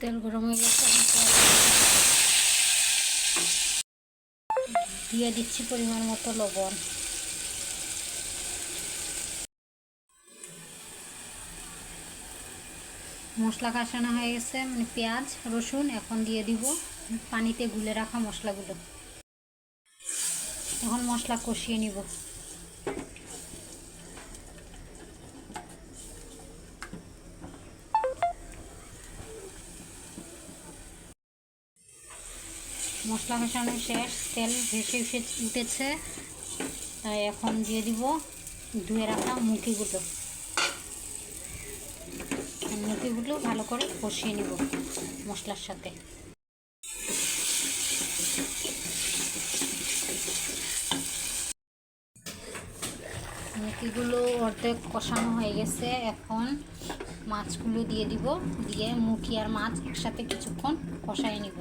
তেল গরম হয়ে গেছে দিয়ে দিচ্ছি পরিমাণ মতো লবণ। মশলা কষানো হয়ে গেছে মানে পেঁয়াজ, রসুন এখন দিয়ে দিব পানিতে গুলে রাখা মশলাগুলো। এখন মশলা কষিয়ে নিব। মশলা কষানো শেষ, তেল ভেসে ভেসে উঠেছে। তাই এখন দিয়ে দিব ধুয়ে রাখা মুখিগুলো মুখিগুলো ভালো করে কষিয়ে নিব মশলার সাথে। মুখিগুলো অর্ধেক কষানো হয়ে গেছে। এখন মাছগুলো দিয়ে দিব, দিয়ে মুখি আর মাছ একসাথে কিছুক্ষণ কষাই নিব।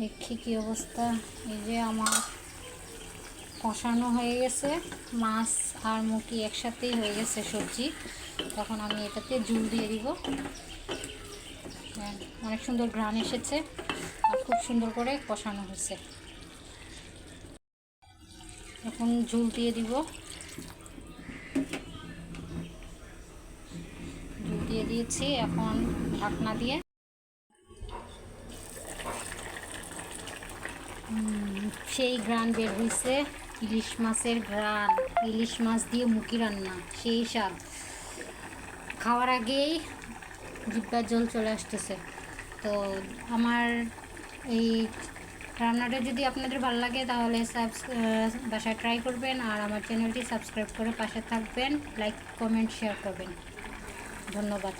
দেখি কী অবস্থা। এই যে আমার কষানো হয়ে গেছে। মাছ আর মুখি একসাথেই হয়ে গেছে সবজি। তখন আমি এটাতে জুল দিয়ে দিব। হ্যাঁ, অনেক সুন্দর ঘ্রাণ এসেছে আর খুব সুন্দর করে কষানো হয়েছে। এখন ঝুল দিয়ে দিব। ঝুল দিয়ে দিয়েছি এখন ঢাকনা দিয়ে। সেই গ্রান বের হয়েছে ইলিশ মাছের গ্রান ইলিশ মাছ দিয়ে মুখি রান্না, সেই স্বাদ। খাওয়ার আগেই জিব্বার জল চলে আসতেছে। তো আমার এই রান্নাটা যদি আপনাদের ভালো লাগে, তাহলে সাবস বাসায় ট্রাই করবেন আর আমার চ্যানেলটি সাবস্ক্রাইব করে পাশে থাকবেন লাইক কমেন্ট শেয়ার করবেন। ধন্যবাদ।